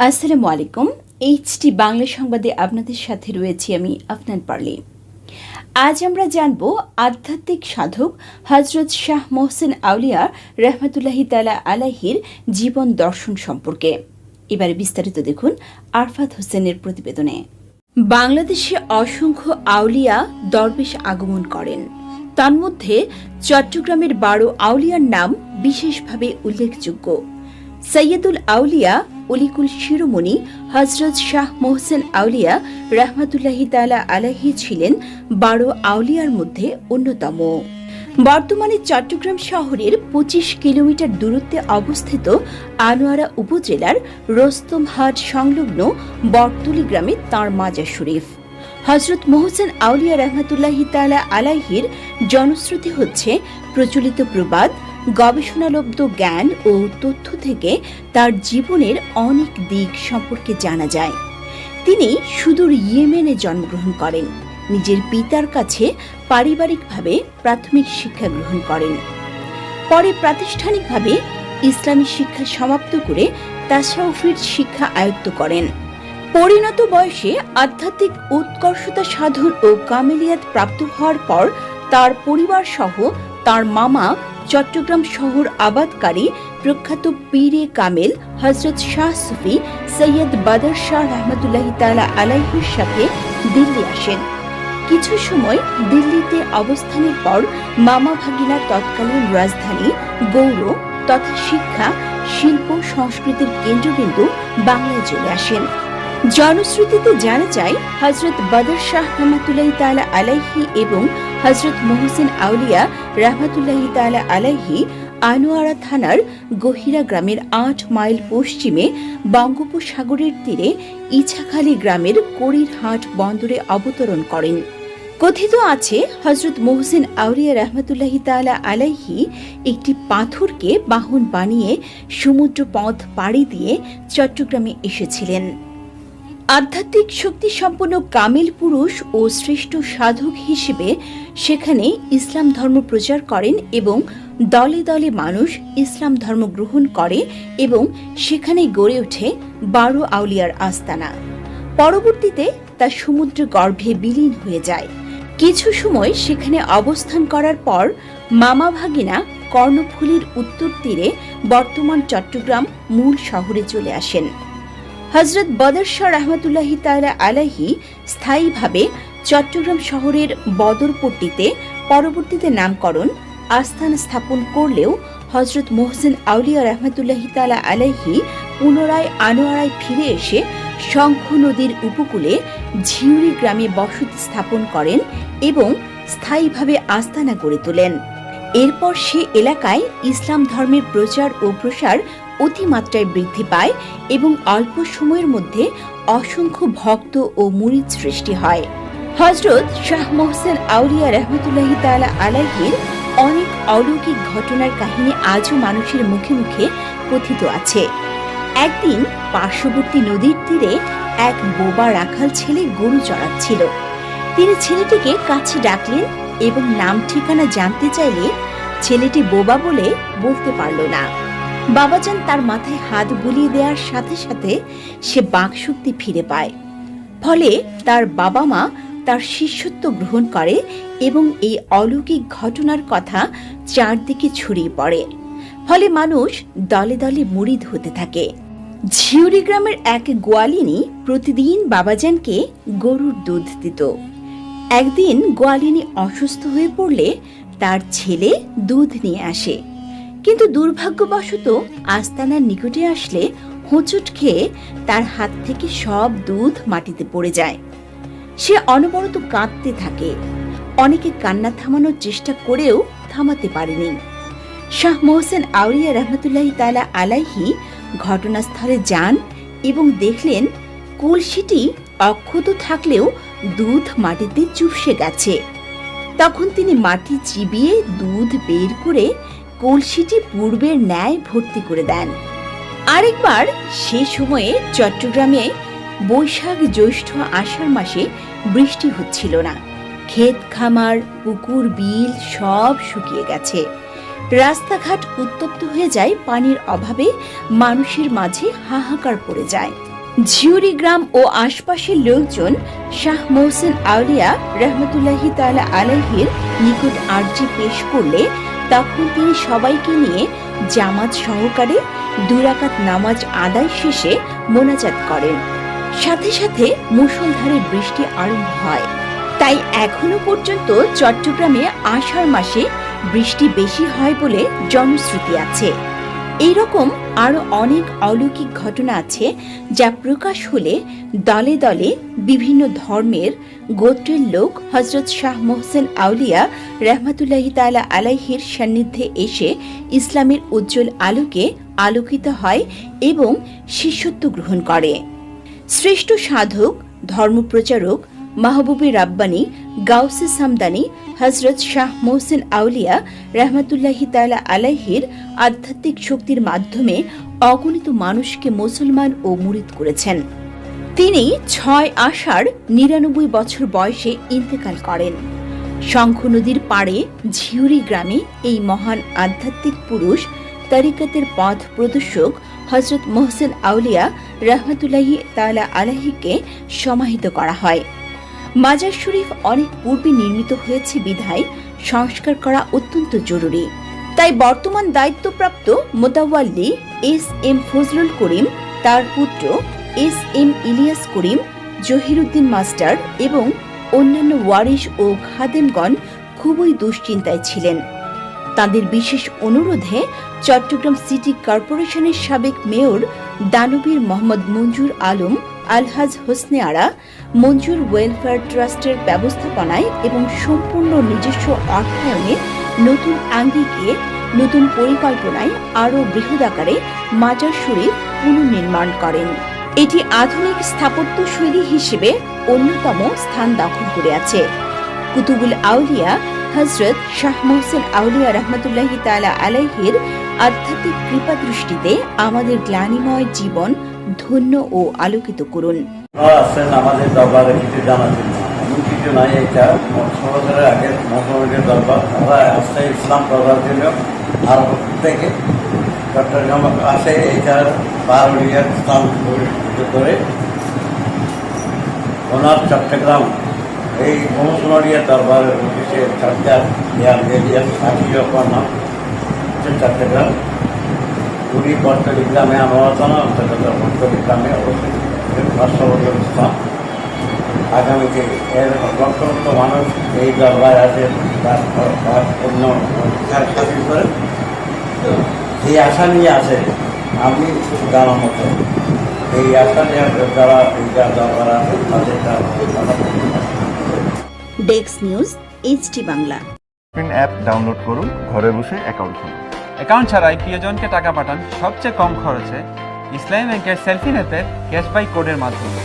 আসসালামু আলাইকুম। এইচটি বাংলা সংবাদে আপনাদের সাথে রয়েছি আমি আফনান পার্লি। আজ আমরা জানব আধ্যাত্মিক সাধক হজরত শাহ মোহসেন আউলিয়া রহমতুল্লাহি তালা আলাহির জীবন দর্শন সম্পর্কে। এবারে বিস্তারিত দেখুন আরফাত হোসেনের প্রতিবেদনে। বাংলাদেশে অসংখ্য আউলিয়া দরবেশ আগমন করেন। তন্মধ্যে চট্টগ্রামের বারো আউলিয়ার নাম বিশেষভাবে উল্লেখযোগ্য। সৈয়দুল আউলিয়া অলিকুল শিরোমণি হজরত শাহ মোহসেন আউলিয়া রহমাতুল্লাহি তালা আলাহি ছিলেন বারো আউলিয়ার মধ্যে অন্যতম। বর্তমানে চট্টগ্রাম শহরের পঁচিশ কিলোমিটার দূরত্বে অবস্থিত আনোয়ারা উপজেলার রোস্তমহাট সংলগ্ন বটতলি গ্রামে তাঁর মাজা শরীফ। হজরত মোহসেন আউলিয়া রহমাতুল্লাহি তালা আলাহির জনশ্রুতি হচ্ছে, প্রচলিত প্রবাদ গবেষণালব্ধ জ্ঞান ও তথ্য থেকে তার জীবনের অনেক দিক সম্পর্কে জানা যায়। তিনি সুদূর ইয়েমেনে জন্মগ্রহণ করেন। নিজের পিতার কাছে পারিবারিকভাবে প্রাথমিক শিক্ষা গ্রহণ করেন। পরে প্রাতিষ্ঠানিকভাবে ইসলামী শিক্ষা সমাপ্ত করে তাসাউফির শিক্ষা আয়ত্ত করেন। পরিণত বয়সে আধ্যাত্মিক উৎকর্ষতা সাধন ও কামেলিয়াত প্রাপ্ত হওয়ার পর তার পরিবার সহ তার মামা চট্টগ্রাম শহর আবাদকারী প্রখ্যাত পীরে কামেল হজরত শাহ সুফি, সৈয়দ বদর শাহ রহমতুল্লাহ তালা আলাইহির সাথে দিল্লি আসেন। কিছু সময় দিল্লিতে অবস্থানের পর মামা ভাগিনার তৎকালীন রাজধানী গৌর তথা শিক্ষা, শিল্প, সংস্কৃতির কেন্দ্রবিন্দু বাংলায় চলে আসেন। জনশ্রুতিতে জানা যায় হজরত বদর শাহ রহমতুল্লাহ তালা আলাইহি এবং হজরত মোহসেন আউলিয়া রহমতুল্লাহ তালা আলাইহি আনোয়ারা থানার গহিরা গ্রামের আট মাইল পশ্চিমে বঙ্গোপসাগরের তীরে ইছাখালী গ্রামের কড়িরহাট বন্দরে অবতরণ করেন। কথিত আছে হজরত মোহসেন আউলিয়া রহমতুল্লাহি তালা আলাইহি একটি পাথরকে বাহন বানিয়ে সমুদ্র পথ পাড়ি দিয়ে চট্টগ্রামে এসেছিলেন। আধ্যাত্মিক শক্তি সম্পন্ন কামিল পুরুষ ও শ্রেষ্ঠ সাধক হিসেবে সেখানে ইসলাম ধর্ম প্রচার করেন এবং দলে দলে মানুষ ইসলাম ধর্ম গ্রহণ করে এবং সেখানে গড়ে ওঠে বারো আউলিয়ার আস্তানা। পরবর্তীতে তা সমুদ্র গর্ভে বিলীন হয়ে যায়। কিছু সময় সেখানে অবস্থান করার পর মামা ভাগিনা কর্ণফুলীর উত্তর তীরে বর্তমান চট্টগ্রাম মূল শহরে চলে আসেন। হজরত বদর শাহ রহমতুল্লাহি তালা আলাহি স্থায়ীভাবে চট্টগ্রাম শহরের বদরপট্টিতে পরবর্তীতে নামকরণ, আস্থান স্থাপন করলেও হজরত মোহসেন আউলিয়া রহমতুল্লাহি তালা আলাহি পুনরায় আনোয়ারায় ফিরে এসে শঙ্খ নদীর উপকূলে ঝিউরি গ্রামে বসতি স্থাপন করেন এবং স্থায়ীভাবে আস্তানা গড়ে তোলেন। এরপর সে এলাকায় ইসলাম ধর্মের প্রচার ও প্রসার অতিমাত্রায় বৃদ্ধি পায় এবং অল্প সময়ের মধ্যে অসংখ্য ভক্ত ও মুরিদ সৃষ্টি হয়। হজরত শাহ মোহসেন আউলিয়া রহমতুল্লাহ তালা আলাহির অনেক অলৌকিক ঘটনার কাহিনী আজও মানুষের মুখে মুখে কথিত আছে। একদিন পার্শ্ববর্তী নদীর তীরে এক বোবা রাখাল ছেলে গরু চড়াচ্ছিল। তিনি ছেলেটিকে কাছে ডাকলেন এবং নাম ঠিকানা জানতে চাইলে ছেলেটি বোবা বলে বলতে পারল না। বাবাজান তার মাথায় হাত বুলিয়ে দেওয়ার সাথে সাথে সে বাকশক্তি ফিরে পায়। ফলে তার বাবা মা তার শিষ্যত্ব গ্রহণ করে এবং এই অলৌকিক ঘটনার কথা চারদিকে ছড়িয়ে পড়ে। ফলে মানুষ দলে দলে মুড়িদ হতে থাকে। ঝিউরি গ্রামের এক গোয়ালিনী প্রতিদিন বাবাজানকে গরুর দুধ দিত। একদিন গোয়ালিনী অসুস্থ হয়ে পড়লে তার ছেলে দুধ নিয়ে আসে। কিন্তু দুর্ভাগ্যবশত আস্তানার নিকটে আসলে হোঁচট খেয়ে তার হাত থেকে সব দুধ মাটিতে পড়ে যায়। সে অনবরত কাঁদতে থাকে। অনেকে কান্না থামানোর চেষ্টা করেও থামাতে পারেনি। শাহ মোহসেন আউরিয়া রহমতুল্লাহ তালা আলাইহি ঘটনাস্থলে যান এবং দেখলেন কলসিটি অক্ষত থাকলেও দুধ মাটিতে চুপসে গেছে। তখন তিনি মাটি চিবিয়ে দুধ বের করে কলসিটি পূর্বের ন্যায় ভর্তি করে দেন। আরেকবার সে সময়ে চট্টগ্রামে বৈশাখ জ্যৈষ্ঠ আষাঢ় মাসে বৃষ্টি হচ্ছিল না। ক্ষেত খামার, পুকুর, বিল সব শুকিয়ে গেছে। রাস্তাঘাট উত্তপ্ত হয়ে যায়, পানির অভাবে মানুষের মাঝে হাহাকার পড়ে যায়। ঝিউরি গ্রাম ও আশপাশের লোকজন শাহ মহসিন আউলিয়া রহমতুল্লাহি তালা আলাইহির নিকট আর্জি পেশ করলে তখন তিনি সবাইকে নিয়ে জামাত সহকারে দুরাকাত নামাজ আদায় শেষে মোনাজাত করেন। সাথে সাথে মুসলধারে বৃষ্টি আরম্ভ হয়। তাই এখনও পর্যন্ত চট্টগ্রামে আষাঢ় মাসে বৃষ্টি বেশি হয় বলে জনশ্রুতি আছে। এইরকম আরও অনেক অলৌকিক ঘটনা আছে যা প্রকাশ হলে দলে দলে বিভিন্ন ধর্মের গোত্রের লোক হজরত শাহ মোহসেন আউলিয়া রহমাতুল্লাহি তাআলা আলাইহির সান্নিধ্যে এসে ইসলামের উজ্জ্বল আলোকে আলোকিত হয় এবং শিষ্যত্ব গ্রহণ করে। শ্রেষ্ঠ সাধক, ধর্মপ্রচারক, মাহবুবী রাব্বানি গাউসে সামদানি হজরত শাহ মোহসেন আউলিয়া রহমতুল্লাহি তালা আলাইহির আধ্যাত্মিক শক্তির মাধ্যমে অগণিত মানুষকে মুসলমান ও মুরিদ করেছেন। তিনি ছয় আষাঢ় নিরানব্বই বছর বয়সে ইন্তেকাল করেন। শঙ্খ নদীর পাড়ে ঝিউরি গ্রামে এই মহান আধ্যাত্মিক পুরুষ তরিকতের পথ প্রদর্শক হজরত মোহসেন আউলিয়া রহমতুল্লাহি তালা আলাহিকে সমাহিত করা হয়। মাজার শরীফ অনেক পূর্বে নির্মিত হয়েছে বিধায় সংস্কার করা অত্যন্ত জরুরি। তাই বর্তমান দায়িত্বপ্রাপ্ত মোতাওয়াল্লি এস এম ফজলুল করিম, তার পুত্র S M Ilias Karim, Jahiruddin master এবং অন্যান্য ওয়ারিশ ও খাদেমগণ খুবই দুশ্চিন্তায় ছিলেন। তাদের বিশেষ অনুরোধে চট্টগ্রাম সিটি কর্পোরেশনের সাবেক মেয়র দানবীর মোহাম্মদ মঞ্জুর আলম আলহাজ হোসনে আরা, মঞ্জুর ওয়েলফেয়ার ট্রাস্টের ব্যবস্থাপনায় এবং সম্পূর্ণ নিজস্ব অর্থায়নে নতুন আঙ্গিকে নতুন পরিকল্পনায় আরও বৃহদাকারে মাজার শরীফ পুনর্নির্মাণ করেন। এটি আধুনিক স্থাপত্য শৈলী হিসেবে অন্যতম স্থান দখল করে আছে। কুতুবুল আউলিয়া হজরত শাহ মোহসেন আউলিয়া রহমতুল্লাহি তালা আলাইহির আধ্যাত্মিক কৃপা দৃষ্টিতে আমাদের গ্লানিময় জীবন ধন্য ও আলোকিত করুন। আমাদের দরবারে, কিছু নাই, এটা দরবার। ইসলাম থেকে। চট্টগ্রাম স্থান করে ওনার চট্টগ্রাম। এই মুসলমানিয়া দরবারের সরকার ইয়ার এরিয়া সাথী চট্টগ্রাম। পুরী বর্তলি গ্রামে আমরা থানা অন্তর্গত বর্তলি গ্রামে অবস্থিত হর্ষবর্ধন স্থান আগামীতে এর লক্ষ লক্ষ মানুষ এই দরবারে আছে তার অন্য সাথী করে। এই আশা নিয়ে আছে আমি জানা মতো এই আশা নিয়ে যারা এই যার দরবার আছে তাদের ডেক্স news HT Bangla. App download করুন ঘরে বসে অ্যাকাউন্ট খুলুন। অ্যাকাউন্ট ছাড়াই প্রিয়জনকে টাকা পাঠান সবচেয়ে কম খরচে। ইসলামী ব্যাংকের সেলফি নিতে ক্যাশ বাই কোডের মাধ্যমে।